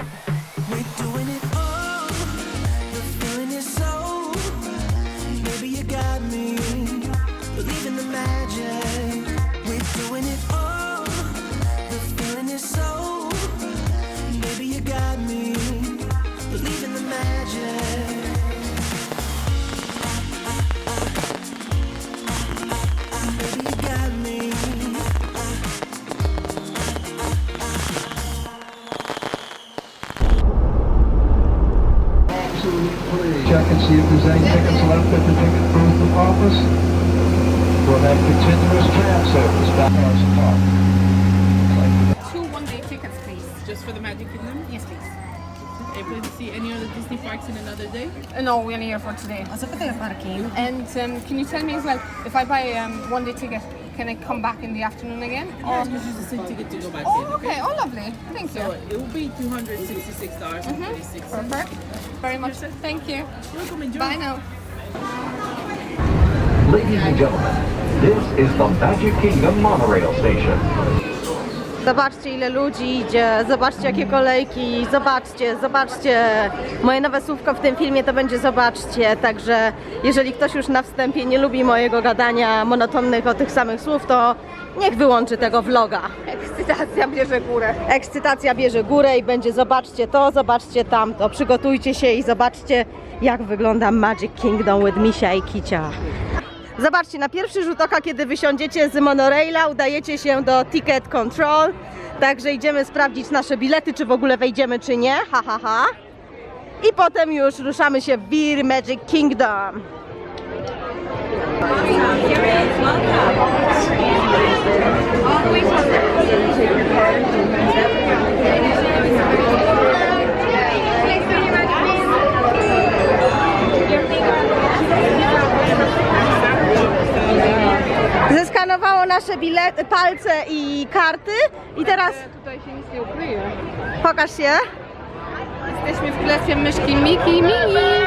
We Two one-day tickets, please. Just for the Magic Kingdom? Yes, please. Able to see any other Disney parks in another day? Uh, no, we're only here for today. And um, can you tell me as well, if I buy um, one-day ticket, can I come back in the afternoon again? Or just use the same ticket to go back Oh, in. okay. Oh, lovely. Thank you. So it will be two hundred sixty-six dollars and thirty-six cents. Perfect. Very much. Thank you. Welcome, enjoy. Bye now. Ladies and gentlemen, this is the Magic Kingdom monorail station. Zobaczcie ile ludzi idzie, zobaczcie jakie kolejki, zobaczcie, zobaczcie. Moje nowe słówko w tym filmie to będzie zobaczcie, także jeżeli ktoś już na wstępie nie lubi mojego gadania monotonnych o tych samych słów, to niech wyłączy tego vloga. Ekscytacja bierze górę. Ekscytacja bierze górę i będzie zobaczcie to, zobaczcie tamto. Przygotujcie się i zobaczcie jak wygląda Magic Kingdom with Misia i Kicia. Zobaczcie, na pierwszy rzut oka, kiedy wysiądziecie z monoraila, udajecie się do Ticket Control. Także idziemy sprawdzić nasze bilety, czy w ogóle wejdziemy, czy nie. Ha, ha, ha. I potem już ruszamy się w Wir Magic Kingdom. Zeskanowało palce i karty. I teraz Tutaj się nic nie ukryje. pokaż się. Jesteśmy w klecie myszki Miki Mini.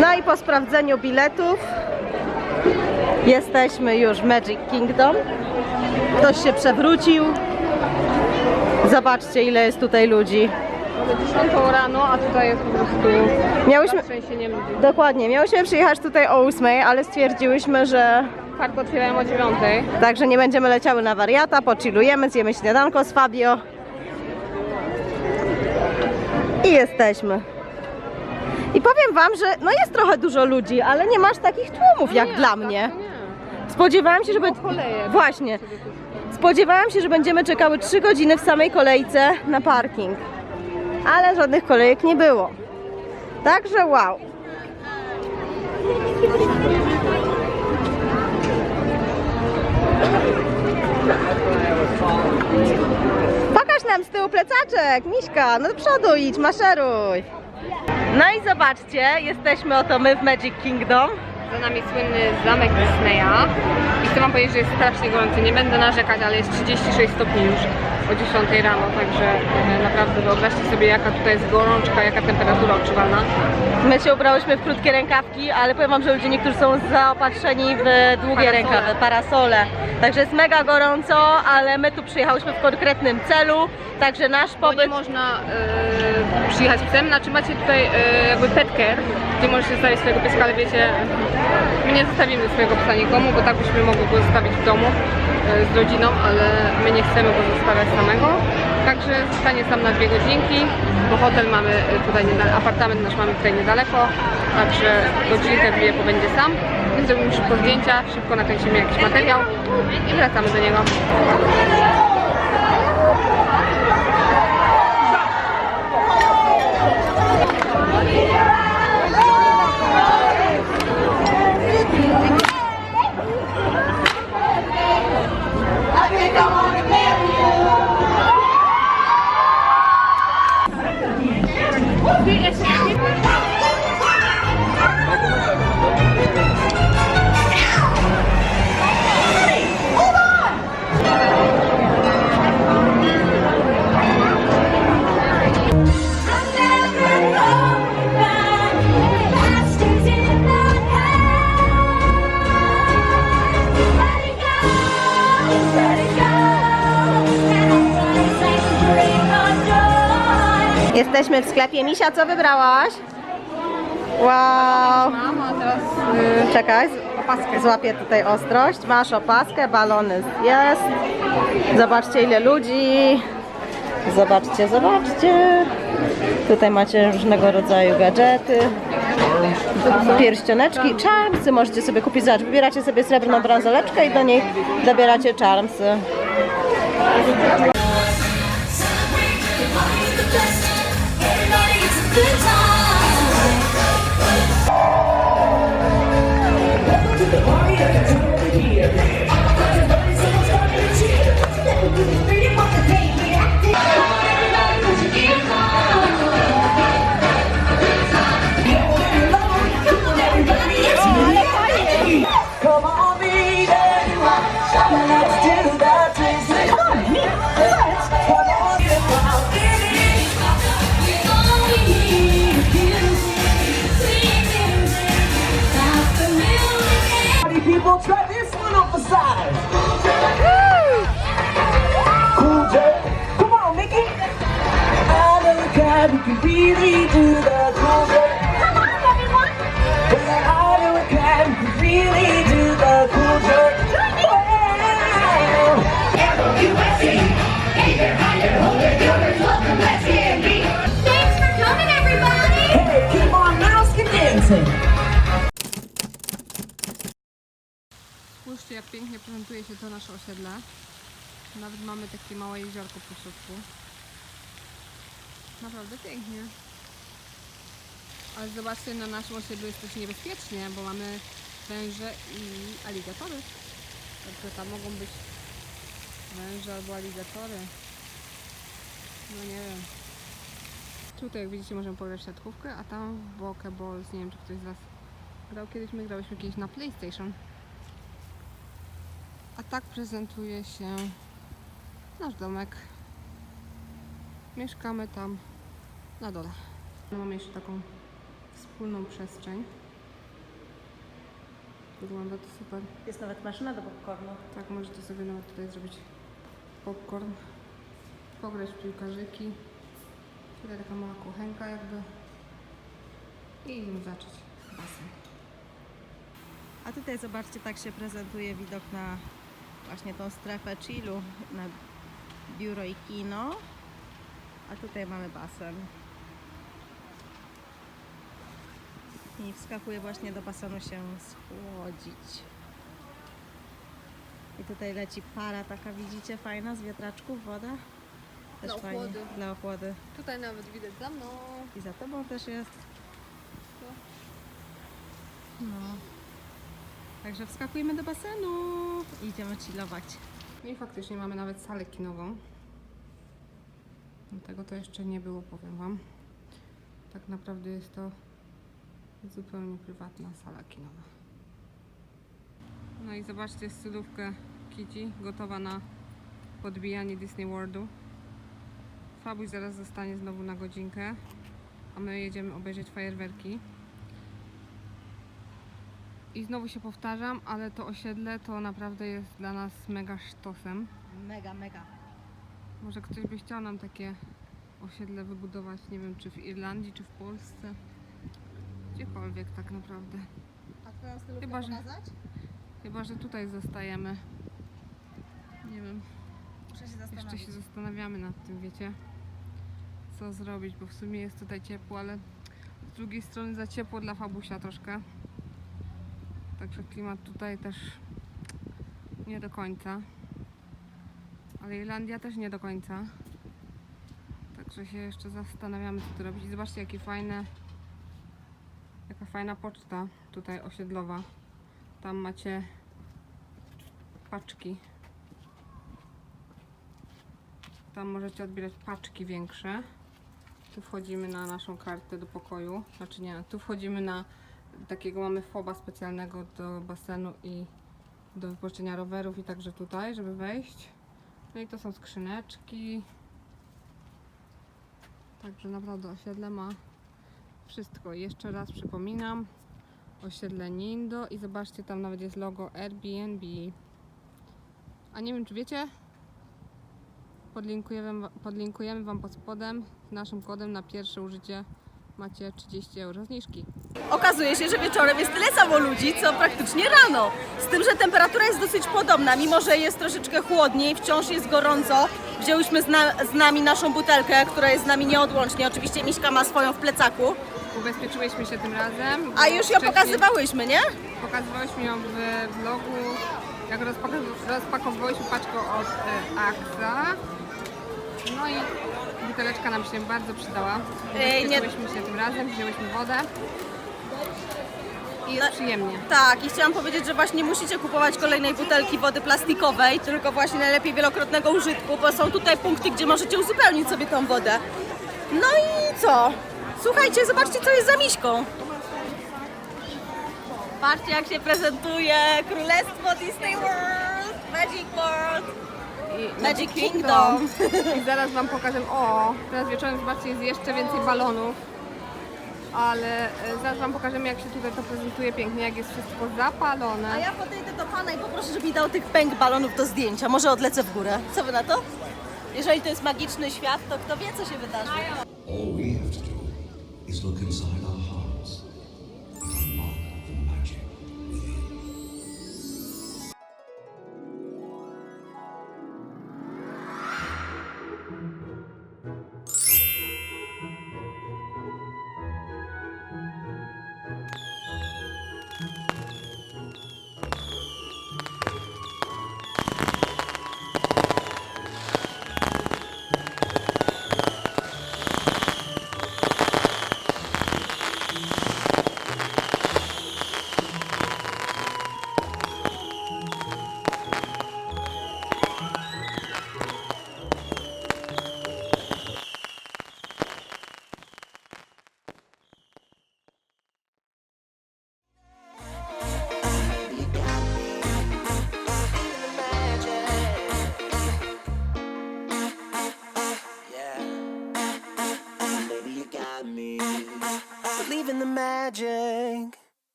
No i po sprawdzeniu biletów jesteśmy już w Magic Kingdom. Ktoś się przewrócił. Zobaczcie ile jest tutaj ludzi. Mamy 10 rano, a tutaj jest po prostu Miałyśmy, trzęsieniem ludzi. dokładnie, miałyśmy przyjechać tutaj o 8, ale stwierdziłyśmy, że Park otwierają o 9. także nie będziemy leciały na wariata, pochillujemy, zjemy śniadanko z Fabio. I jesteśmy. I powiem wam, że no jest trochę dużo ludzi, ale nie masz takich tłumów jak Nie, dla tak mnie. to nie. Spodziewałam się, że będzie. koleje. Właśnie. Spodziewałam się, że będziemy czekały 3 godziny w samej kolejce na parking. Ale żadnych kolejek nie było. Także wow. Pokaż nam z tyłu plecaczek, Miśka, no do przodu idź, maszeruj. No i zobaczcie, jesteśmy oto my w Magic Kingdom. Za nami słynny zamek Disneya. I chcę wam powiedzieć, że jest strasznie gorący. Nie będę narzekać, ale jest 36 stopni już o 10 rano, także e, naprawdę wyobraźcie sobie jaka tutaj jest gorączka, jaka temperatura odczuwalna. My się ubrałyśmy w krótkie rękawki, ale powiem wam, że ludzie niektórzy są zaopatrzeni w długie Parasole. rękawy, parasole. Także jest mega gorąco, ale my tu przyjechałyśmy w konkretnym celu, także nasz Bo nie pobyt... można e, przyjechać psem, znaczy macie tutaj e, jakby pet care, gdzie możecie zostawić swojego pieska, ale wiecie, my nie zostawimy swojego psa nikomu, bo tak byśmy mogli go zostawić w domu e, z rodziną, ale my nie chcemy go zostawiać samego. Także zostanie sam na dwie godzinki, bo hotel mamy e, tutaj, apartament nasz mamy tutaj niedaleko, także godzinkę, dwie pobędzie sam. Więc zrobimy szybko zdjęcia, szybko nakręcimy jakiś materiał i wracamy do niego. Jesteśmy w sklepie. Misia, co wybrałaś? Wow. Mam, a teraz y, Czekaj, złapię tutaj ostrość. Masz opaskę, balony jest. Zobaczcie ile ludzi. Zobaczcie, zobaczcie. Tutaj macie różnego rodzaju gadżety. Pierścioneczki, charmsy możecie sobie kupić. Zobacz, wybieracie sobie srebrną bransoleczkę i do niej dobieracie 是她。Come on, Mickey. I the kind who really do the cool J. Come on, everyone. I know the kind who can really do the cool J. Well, L-O-U-S-E. Thanks for coming, everybody. Keep on dancing. Spójrzcie jak pięknie prezentuje się to nasze osiedle. Nawet mamy takie małe jeziorko po środku. Naprawdę pięknie. Ale zobaczcie, na naszym osiedlu jest też niebezpiecznie, bo mamy węże i aligatory. Także tam mogą być węże albo aligatory. No nie wiem. Tutaj jak widzicie możemy pograć w siatkówkę, a tam w Boke Balls, nie wiem czy ktoś z Was grał kiedyś, my grałyśmy kiedyś na PlayStation. A tak prezentuje się nasz domek. Mieszkamy tam na dole. Mamy jeszcze taką wspólną przestrzeń. Wygląda to super. Jest nawet maszyna do popcornu. Tak, możecie sobie nawet tutaj zrobić popcorn, pograć w piłkarzyki. Tutaj taka mała kuchenka jakby. I zacząć basen. A tutaj zobaczcie, tak się prezentuje widok na właśnie tą strefę chillu, na biuro i kino. A tutaj mamy basen. I wskakuje właśnie do basenu się schłodzić. I tutaj leci para taka, widzicie, fajna z wiatraczków, woda. Też Dla fajnie. ochłody. Dla ochłody. Tutaj nawet widać za mną. I za tobą też jest. No. Także wskakujemy do basenu i idziemy chillować. No i faktycznie mamy nawet salę kinową. Tego to jeszcze nie było, powiem Wam. Tak naprawdę jest to zupełnie prywatna sala kinowa. No i zobaczcie stylówkę Kitty, gotowa na podbijanie Disney Worldu. Fabuś zaraz zostanie znowu na godzinkę, a my jedziemy obejrzeć fajerwerki. I znowu się powtarzam, ale to osiedle to naprawdę jest dla nas mega sztosem. Mega, mega. Może ktoś by chciał nam takie osiedle wybudować, nie wiem czy w Irlandii, czy w Polsce. Gdziekolwiek tak naprawdę. A twoją stylówkę Chyba, że- pokazać? Chyba, że tutaj zostajemy. Nie wiem, Muszę się jeszcze zastanowić. się zastanawiamy nad tym, wiecie, co zrobić, bo w sumie jest tutaj ciepło, ale z drugiej strony za ciepło dla Fabusia troszkę. Także klimat tutaj też nie do końca. Ale Irlandia też nie do końca. Także się jeszcze zastanawiamy, co tu robić. Zobaczcie, jakie fajne, jaka fajna poczta tutaj osiedlowa. Tam macie paczki. Tam możecie odbierać paczki większe. Tu wchodzimy na naszą kartę do pokoju. Znaczy nie, tu wchodzimy na takiego mamy foba specjalnego do basenu i do wypożyczenia rowerów i także tutaj, żeby wejść. No i to są skrzyneczki. Także naprawdę osiedle ma wszystko. Jeszcze raz przypominam. Osiedle Nindo i zobaczcie, tam nawet jest logo Airbnb. A nie wiem, czy wiecie, podlinkujemy, podlinkujemy Wam pod spodem. Naszym kodem na pierwsze użycie macie 30 euro zniżki. Okazuje się, że wieczorem jest tyle samo ludzi, co praktycznie rano. Z tym, że temperatura jest dosyć podobna, mimo że jest troszeczkę chłodniej, wciąż jest gorąco. Wzięłyśmy z, na, z nami naszą butelkę, która jest z nami nieodłącznie. Oczywiście Miśka ma swoją w plecaku. Ubezpieczyłyśmy się tym razem. A już ją pokazywałyśmy, nie? Pokazywałyśmy ją w vlogu, jak rozpakowywałyśmy paczkę od y, Axa. No i buteleczka nam się bardzo przydała. Ej, nie- się tym razem, wzięłyśmy wodę. I jest No- przyjemnie. Tak, i chciałam powiedzieć, że właśnie musicie kupować kolejnej butelki wody plastikowej, tylko właśnie najlepiej wielokrotnego użytku, bo są tutaj punkty, gdzie możecie uzupełnić sobie tą wodę. No i co? Słuchajcie, zobaczcie, co jest za miśką. Patrzcie, jak się prezentuje Królestwo Disney World, Magic World. I Magic Kingdom. I zaraz Wam pokażę. O, teraz wieczorem zobaczcie, jest jeszcze więcej balonów. Ale e, zaraz Wam pokażemy, jak się tutaj to prezentuje pięknie, jak jest wszystko A zapalone. ja podejdę do Pana i poproszę, żeby mi dał tych pęk balonów do zdjęcia. Może odlecę w górę. Co Wy na to? Jeżeli to jest magiczny świat, to kto wie, co się wydarzy. All we have to do is look inside our